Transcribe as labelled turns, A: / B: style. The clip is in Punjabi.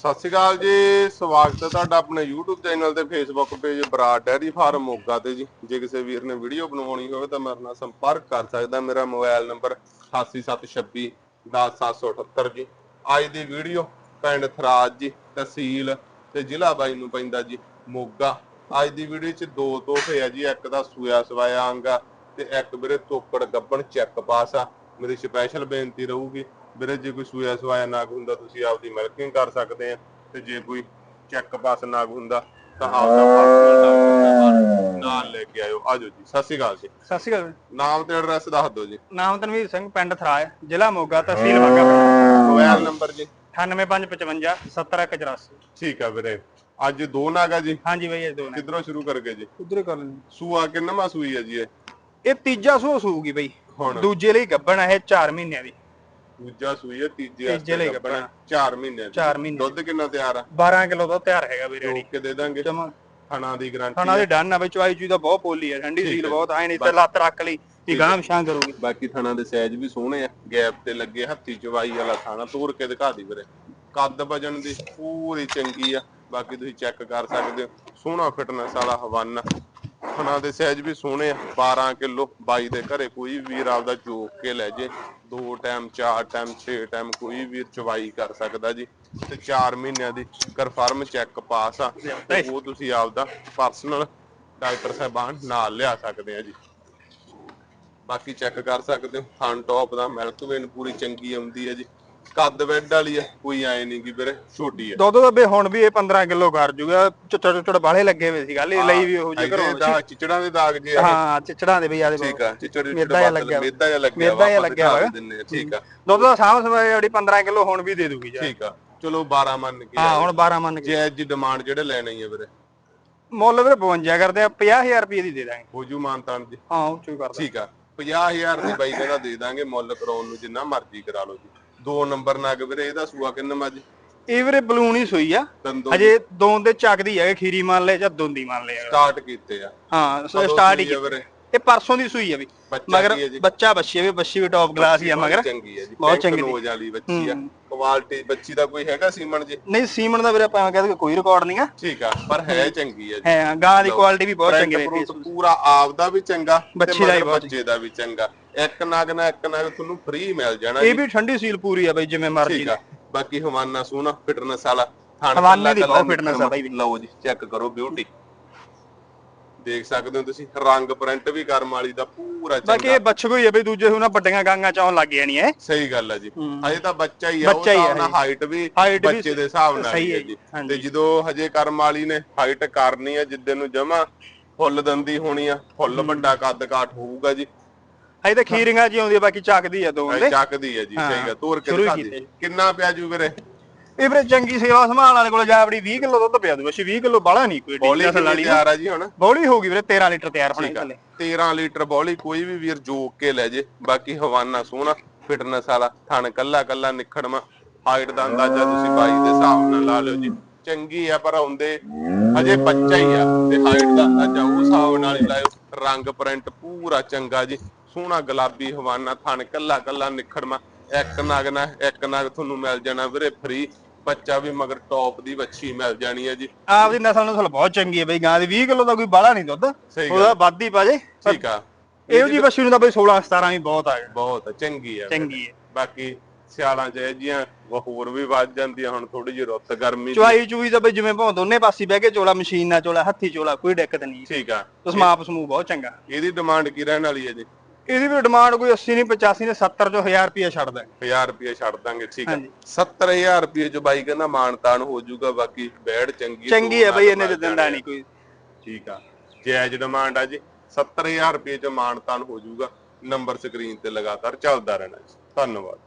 A: ਸਤਿ ਸ਼੍ਰੀ ਅਕਾਲ ਜੀ, ਸਵਾਗਤ ਹੈ ਤੁਹਾਡਾ ਆਪਣੇ YouTube ਚੈਨਲ ਤੇ, Facebook page Brar dairy farm Moga ਤੇ ਜੀ। ਜੇ ਕਿਸੇ ਵੀਰ ਨੇ ਵੀਡੀਓ ਬਣਵਾਉਣੀ ਹੋਵੇ ਤਾਂ ਮੇਰੇ ਨਾਲ ਸੰਪਰਕ ਕਰ ਸਕਦਾ ਮੇਰਾ ਮੋਬਾਈਲ ਨੰਬਰ 8726 10778 ਜੀ। ਅੱਜ ਦੀ ਵੀਡੀਓ ਪਿੰਡ ਥਰਾਜ ਜੀ, ਤਹਿਸੀਲ ਤੇ ਜ਼ਿਲ੍ਹਾ ਬਾਈ ਨੂੰ ਪੈਂਦਾ ਜੀ, ਮੋਗਾ। ਅੱਜ ਦੀ ਵੀਡੀਓ 'ਚ ਦੋ ਤੋਹਫੇ ਆ ਜੀ, ਇੱਕ ਦਾ ਸੂਆ ਸਵਾਇਆ ਅੰਗ ਆ ਤੇ ਇੱਕ ਵੀਰੇ ਤੋਕੜ ਗੱਬਣ ਚੈੱਕ ਪਾਸ ਆ। ਮੇਰੀ ਸਪੈਸ਼ਲ ਬੇਨਤੀ ਰਹੂਗੀ ਵੀਰੇ ਜੇ ਕੋਈ ਸੂਆ ਸਵਾਇਆ ਨਾਗ ਹੁੰਦਾ ਤੁਸੀਂ ਆਪਦੀ ਮਿਲਕਿੰਗ ਕਰ ਸਕਦੇ ਆ? ਤੇ ਜੇ ਕੋਈ ਚੈੱਕ ਪਾਸ ਨਾਗ ਹੁੰਦਾ ਤਾਂ ਆਪਦਾ ਪਰਸਨਲ ਨਾਲ ਲੈ ਕੇ ਆਇਓ। ਆਜੋ ਜੀ ਸਤਿ ਸ਼੍ਰੀ ਅਕਾਲ ਜੀ।
B: ਸਤਿ ਸ਼੍ਰੀ ਅਕਾਲ
A: ਨਾਮ ਤੇ ਐਡਰੈਸ ਦੱਸ ਦਿਓ ਜੀ।
B: ਨਾਮ ਤਨਵੀਰ ਸਿੰਘ ਪਿੰਡ ਥਰਾਏ ਜ਼ਿਲ੍ਹਾ ਮੋਗਾ ਤਹਿਸੀਲ ਬਾਗਾ
A: ਮੋਬਾਈਲ ਨੰਬਰ ਜੀ।
B: 98555 70184
A: ਠੀਕ ਆ ਵੀਰੇ। ਅੱਜ ਦੋ ਨਾਗ ਆ ਜੀ।
B: ਹਾਂਜੀ ਬਈ ਇਹ ਦੋ ਨੇ
A: ਕਿੱਧਰੋਂ ਸ਼ੁਰੂ ਕਰਗੇ ਜੀ?
B: ਉਧਰ ਕਰ ਲੈਂਦੇ?
A: ਸੂਆ ਕਿੰਨਵਾਂ ਸੂਈ ਆ ਜੀ ਇਹ?
B: ਇਹ ਤੀਜਾ ਸੂਆ ਸੂਗੀ ਬਈ। ਦੂਜੇ ਲਈ ਗੱਬਣ ਇਹ 4 ਮਹੀਨਿਆਂ ਦੀ।
A: ਦੂਜਾ ਸੂਈ ਆ ਤੀਜੇ
B: ਤੀਜੇ ਲਈ ਗੱਭਣ।
A: 4 ਮਹੀਨੇ ਦੀ।
B: ਚਾਰ ਮਹੀਨੇ
A: ਦੁੱਧ ਕਿੰਨਾ ਤਿਆਰ ਆ?
B: 12 ਕਿਲੋ ਦਾ ਤਿਆਰ ਹੈਗਾ ਵੀਰੇ
A: ਰੋਕ
B: ਰੈਡੀ
A: ਕੇ ਦੇ ਦਾਂਗੇ।
B: ਜਮਾ।
A: ਥਣਾ ਦੀ ਗਾਰੰਟੀ
B: ਖਾਣਾ ਦੇ ਡਨ ਆ ਬਈ ਚਵਾਈ ਚੂਈ ਦਾ ਬਹੁਤ ਪੋਲੀ ਹੈ ਠੰਡੀ ਸੀਲ
A: ਹੈ।
B: ਬਹੁਤ ਆਏ ਨਹੀਂ ਤੇ ਲੱਤ ਰੱਖ ਲਈ ਵੀ ਗਾਂ ਮਸ਼ਾਂ ਕਰੂਗੀ।
A: ਬਾਕੀ ਥਣਾ ਦੇ ਸਾਈਜ਼ ਵੀ ਸੋਹਣੇ ਆ ਗੈਪ ਤੇ ਲੱਗੇ ਹੱਥੀ ਚਵਾਈ ਵਾਲਾ ਥਾਣਾ ਤੋੜ ਕੇ ਦਿਖਾ ਦੀ ਵੀਰੇ। ਕੱਦ ਵਜਣ ਦੀ ਪੂਰੀ ਚੰਗੀ ਆ ਬਾਕੀ ਤੁਸੀਂ ਚੈੱਕ ਕਰ ਸਕਦੇ ਹੋ। ਸੋਹਣਾ ਫਿਟਨੈਸ ਵਾਲਾ ਹਵਾਨਾ। ਥਣਾ ਦੇ ਸਾਈਜ਼ ਵੀ ਸੋਹਣੇ ਆ 12 ਕਿਲੋ ਬਾਈ ਦੇ ਘਰੇ ਕੋਈ ਵੀ ਵੀਰ ਆਪਦਾ ਜੋਕ ਕੇ ਲੈ ਜੇ ਦੋ ਟਾਈਮ ਚਾਰ ਟਾਈਮ ਛੇ ਟਾਈਮ ਕੋਈ ਵੀਰ ਚਵਾਈ ਕਰ ਸਕਦਾ ਜੀ ਤੇ 4 ਮਹੀਨਿਆਂ ਦੀ ਕਨਫਰਮ ਚੈੱਕ ਪਾਸ ਆ ਤੇ ਉਹ ਤੁਸੀਂ ਆਪਦਾ ਪਰਸਨਲ ਡਾਕਟਰ ਸਾਹਿਬਾਨ ਨਾਲ ਲਿਆ ਸਕਦੇ ਆ ਜੀ। ਬਾਕੀ ਚੈੱਕ ਕਰ ਸਕਦੇ ਹੋ ਥਨ ਟੌਪ ਦਾ ਮਿਲਕ ਵੇਨ ਪੂਰੀ ਚੰਗੀ ਆਉਂਦੀ ਹੈ ਜੀ। ਕੱਦ ਬੈੱਡ ਵਾਲੀ ਹੈ ਕੋਈ ਐ ਨਹੀਂ ਕਿ ਵੀਰੇ ਛੋਟੀ ਹੈ
B: ਦੁੱਧ ਦਾ ਬੇ ਹੁਣ ਵੀ ਇਹ 15 ਕਿਲੋ ਕਰ ਜੂਗਾ ਚੁੱਚੜ ਚੁੱਚੜ ਬਾਲੇ ਲੱਗੇ ਹੋਏ ਸੀ ਗੱਲ ਇਹ ਲਈ ਵੀ ਉਹ ਜੇ ਘਰੋਂ
A: ਦਾ ਚਿਚੜਾਂ ਦੇ ਦਾਗ ਜੇ।
B: ਹਾਂ ਚਿਚੜਾਂ ਦੇ ਬਈ ਆਦੇ
A: ਠੀਕ ਆ ਚਿਚੜ
B: ਮੇਦਾ ਜਿਹਾ ਲੱਗਿਆ ਵਾ।
A: ਮੇਦਾ ਜਿਹਾ ਲੱਗਿਆ
B: ਮੇਦਾ
A: ਵਾ, ਆਪਾਂ
B: ਲੱਗਿਆ
A: ਦਿਖਾ
B: ਵਾ।
A: ਦਿੰਨੇ ਆ, ਠੀਕ ਆ।
B: ਦੁੱਧ ਦਾ ਸਾਂਭ ਸਵਾਈ ਜਿਹੜੀ 15 ਕਿਲੋ ਹੁਣ ਵੀ ਦੇ ਦੂਗੀ ਜੀ
A: ਠੀਕ ਆ ਚਲੋ 12 ਮੰਨ ਕੇ
B: ਹਾਂ ਹੁਣ 12 ਮੰਨ ਕੇ।
A: ਜੇ ਅੱਜ ਡਿਮਾਂਡ ਜਿਹੜੇ ਲੈਣੇ ਹੀ ਆ ਵੀਰੇ।
B: ਮੁੱਲ ਵੀਰੇ 52 ਕਰਦੇ ਆ 50000 ਰੁਪਏ ਦੀ ਦੇ ਦਾਂਗੇ।
A: ਹੋ ਜੂ ਮਾਨਤਾਨ ਜੀ।
B: ਹਾਂ ਉਹ ਚੋਂ ਕਰ
A: ਠੀਕ ਆ 50000 ਦੀ ਬਾਈ ਕਹਿੰਦਾ ਦੇ ਦਾਂਗੇ ਮੁੱਲ ਕਰਾਉਣ ਨੂੰ ਜਿੰਨਾ ਮਰਜ਼ੀ ਕਰਾ ਲਓ ਜੀ। ਦੋ ਨੰਬਰ ਨਗ ਵੀਰੇ ਇਹਦਾ ਸੂਆ ਕਿੰਨਾ ਅੱਜ
B: ਇਹ ਵੀਰੇ ਬਲੂਨ ਹੀ ਸੋਈ ਆ। ਅਜੇ ਦੋਨ ਦੇ ਚੱਕਦੀ ਹੈਗੇ ਖੀਰੀ ਮੰਨ ਲੈ ਜਾਂ ਦੋਂਦੀ ਮੰਨ ਲੈ।
A: ਸਟਾਰਟ ਕੀਤੇ ਆ।
B: ਹਾਂ ਸੋ ਸਟਾਰਟ ਹੀ।
A: ਵੀਰੇ।
B: ਇਹ ਪਰਸੋਂ ਦੀ ਸੂਈ ਆ ਵੀ। ਮਗਰ ਬੱਚਾ ਬੱਚੀ ਵੀ ਬੱਚੀ ਵੀ ਟੌਪ ਕਲਾਸ ਹੀ ਆ ਮਗਰ।
A: ਚੰਗੀ
B: ਬਹੁਤ ਚੰਗੀ
A: ਚੰਗੀ ਵਾਲੀ ਬੱਚੀ ਆ। ਕੁਆਲਿਟੀ ਬੱਚੀ ਦਾ ਕੋਈ ਹੈਗਾ ਸੀਮਨ ਜੀ?
B: ਨਹੀਂ ਸੀਮਨ ਦਾ ਵੀਰੇ ਆਪਾਂ ਕਹਿੰਦੇ ਕੋਈ ਰਿਕਾਰਡ ਨਹੀਂ ਆ।
A: ਠੀਕ ਆ ਪਰ ਹੈ ਚੰਗੀ ਹੈ ਜੀ।
B: ਹੈ ਗਾਂ ਦੀ ਕੁਆਲਿਟੀ ਵੀ ਬਹੁਤ ਚੰਗੀ ਰਹੀ
A: ਪੂਰਾ ਵੀ ਚੰਗਾ
B: ਬੱਚੀ ਦਾ ਵੀ ਬਹੁਤ
A: ਬੱਚੇ ਦਾ ਵੀ ਚੰਗਾ। ਇੱਕ ਨਗ ਨਾ ਇੱਕ ਨਗ ਤੁਹਾਨੂੰ ਫ੍ਰੀ ਮਿਲ ਜਾਣਾ
B: ਇਹ ਵੀ ਠੰਡੀ ਸੀਲ ਪੂਰੀ ਆ ਬਈ ਜਿਵੇਂ ਮਰਜ਼ੀ
A: ਆ। ਬਾਕੀ ਹਵਾਨਾ ਸੋਹਣਾ ਫਿਟਨੈਸ ਵਾਲਾ।
B: ਹਵਾਨੇ ਦੀ ਬਹੁਤ fitness ਆ ਬਾਈ।
A: ਲਓ ਜੀ ਚੈੱਕ ਕਰੋ ਬਿਊਟੀ ਦੇਖ ਸਕਦੇ ਹੋ ਤੁਸੀਂ ਰੰਗ ਪ੍ਰਿੰਟ ਵੀ ਕਰਮ ਵਾਲੀ ਦਾ ਪੂਰਾ
B: ਬਾਕੀ
A: ਚੰਗਾ
B: ਇਹ ਬੱਚੇ ਕੋਈ ਆ ਬਈ ਦੂਜੇ ਉਹਨਾਂ ਵੱਡੀਆਂ ਗਾਂਗਾਂ ਚਾਉਣ ਲੱਗ ਜਾਣੀਆਂ ਇਹ।
A: ਸਹੀ ਗੱਲ ਹੈ ਜੀ।
B: ਹੂੰ।
A: ਹਜੇ ਤਾਂ ਬੱਚਾ ਹੀ ਆ ਉਹ
B: ਹੀ ਆ ਹਜੇ।
A: ਹਾਈਟ ਵੀ ਬੱਚੇ ਦੇ ਹਿਸਾਬ ਨਾਲ ਹੀ
B: ਹੈ
A: ਹੈ ਜੀ
B: ਹਾਂਜੀ।
A: ਤੇ ਜਦੋਂ ਹਜੇ ਕਰਮ ਵਾਲੀ ਨੇ ਹਾਈਟ ਕਰਨੀ ਹੈ ਜਿੱਦੇ ਨੂੰ ਜਮਾ ਫੁੱਲ ਦੰਦੀ ਹੋਣੀ ਆ ਫੁੱਲ ਵੱਡਾ ਕੱਦ ਕਾਠ ਹੋਊਗਾ ਜੀ।
B: ਅਜੇ ਤਾਂ ਖੀਰੀਆਂ ਜੀ ਆਉਂਦੀ ਆ ਬਾਕੀ ਚੱਕਦੀ ਆ ਦੋਨ
A: ਇਹ
B: ਦੇ।
A: ਚੱਕਦੀ ਹੈ ਜੀ
B: ਹਾਂ,
A: ਸਹੀ ਗੱਲ ਤੋਰ ਕੇ ਦਿਖਾ। ਦੇ ਕਿੰਨਾ ਪਿਆ ਜੂ ਵੀਰੇ?
B: ਇਹ ਵੀਰੇ ਚੰਗੀ ਸੇਵਾ ਸੰਭਾਲ ਵਾਲੇ ਕੋਲ ਜਾ ਆਪਣੀ 20 ਕਿਲੋ ਦੁੱਧ ਪਿਆ ਦੂ ਅਸੀਂ 20 ਕਿਲੋ ਬਾਲਾ ਨਹੀਂ ਕੋਈ
A: ਬੋਲੀ ਕਿੰਨੀ
B: ਵਾਲੀ।
A: ਤਿਆਰ ਆ ਜੀ ਹੁਣ?
B: ਬੌਲੀ ਹੋਊਗੀ ਵੀਰੇ 13 ਲੀਟਰ ਤਿਆਰ ਹੋਣੀ ਥੱਲੇ
A: 13 ਲੀਟਰ ਬੋਲੀ ਕੋਈ ਵੀ ਵੀਰ ਜੋਕ ਕੇ ਲੈ ਜੇ ਬਾਕੀ ਹਵਾਨਾ ਸੋਹਣਾ ਫਿਟਨੈਸ ਵਾਲਾ ਥਣ ਕੱਲਾ ਕੱਲਾ ਨਿਖੜਵਾ ਹਾਈਟ ਦਾ ਅੰਦਾਜ਼ਾ ਤੁਸੀਂ ਬਾਈ ਦੇ ਹਿਸਾਬ ਨਾਲ ਲਾ ਲਿਓ ਜੀ। ਚੰਗੀ ਆ ਪਰ ਆਉਂਦੇ ਹਜੇ ਬੱਚਾ ਹੀ ਆ ਤੇ ਹਾਈਟ ਦਾ ਅੰਦਾਜ਼ਾ ਉਸ ਹਿਸਾਬ ਨਾਲ ਹੀ ਲਾਇਓ। ਰੰਗ ਪ੍ਰਿੰਟ ਪੂਰਾ ਚੰਗਾ ਜੀ ਸੋਹਣਾ ਗੁਲਾਬੀ ਹਵਾਨਾ ਥਣ ਕੱਲਾ ਕੱਲਾ ਨਿਖੜਵਾ ਇੱਕ ਨਗ ਨਾ ਇੱਕ ਨਗ ਤੁਹਾਨੂੰ ਮਿਲ ਜਾਣਾ ਵੀਰੇ ਫ੍ਰੀ ਬੱਚਾ ਵੀ ਮਗਰ ਟੌਪ ਦੀ ਵੱਛੀ ਮਿਲ ਜਾਣੀ ਹੈ ਜੀ।
B: ਆਪਦੀ ਨਸਲ ਨਸਲ ਬਹੁਤ ਚੰਗੀ ਹੈ ਬਈ ਗਾਂ ਦੀ 20 ਕਿਲੋ ਦਾ ਕੋਈ ਬਾਲਾ ਨਹੀਂ ਦੁੱਧ।
A: ਸਹੀ ਗੱਲ।
B: ਉਹਦਾ ਵੱਧ ਹੀ ਪਾ ਜੇ।
A: ਠੀਕ ਆ।
B: ਇਹੋ ਜੀ ਬੱਛੀ ਨੂੰ ਤਾਂ ਬਈ 16 17 ਵੀ ਬਹੁਤ ਆ ਗਿਆ
A: ਬਹੁਤ ਚੰਗੀ ਆ।
B: ਚੰਗੀ ਹੈ।
A: ਬਾਕੀ ਸਿਆਲਾਂ ਚ ਇਹ ਜੀਆਂ ਹੋਰ ਵੀ ਵੱਧ ਜਾਂਦੀਆਂ ਹੁਣ ਥੋੜੀ ਜਿਹੀ ਰੁੱਤ ਗਰਮੀ ਦੀ।
B: ਚੁਆਈ ਚੂਈ ਤਾਂ ਬਈ ਜਿਵੇਂ ਭਾਵੇਂ ਦੋਨੇ ਪਾਸੇ ਬਹਿ ਕੇ ਚੋਲਾ ਮਸ਼ੀਨ ਨਾਲ ਚੋਲਾ ਹੱਥੀ ਚੋਲਾ ਕੋਈ ਦਿੱਕਤ ਨਹੀਂ।
A: ਠੀਕ ਆ।
B: ਉਸ ਮਾਪ ਸਮੂਹ ਬਹੁਤ ਚੰਗਾ।
A: ਇਹਦੀ ਡਿਮਾਂਡ ਕੀ ਰਹਿਣ ਵਾਲੀ ਹੈ ਜੀ?
B: ਇਹਦੀ ਵੀ ਡਿਮਾਂਡ ਕੋਈ 80 ਨਹੀਂ 85 ਨੇ 70 ਚੋਂ 1000 ਰੁਪਏ ਛੱਡ ਦਾਂਗੇ
A: 1000 ਰੁਪਏ ਛੱਡ ਦਾਂਗੇ ਠੀਕ
B: ਹਾਂਜੀ।
A: 70000 ਰੁਪਏ ਚ ਬਾਈ ਕਹਿੰਦਾ ਮਾਨਤਾਨ ਹੋ ਜਾਊਗਾ ਬਾਕੀ ਬੈੜ ਚੰਗੀ
B: ਚੰਗੀ ਹੈ ਬਈ ਇਹਨੇ ਤੇ ਦਿੰਦਾ। ਨਹੀਂ ਕੋਈ।
A: ਠੀਕ ਆ। ਜਾਇਜ਼ ਡਿਮਾਂਡ ਆ ਜੀ। 70000 ਰੁਪਏ ਚ ਮਾਨਤਾਨ ਹੋ ਜਾਊਗਾ। ਨੰਬਰ ਸਕਰੀਨ ਤੇ ਲਗਾਤਾਰ ਚੱਲਦਾ ਰਹਿਣਾ ਜੀ। ਧੰਨਵਾਦ।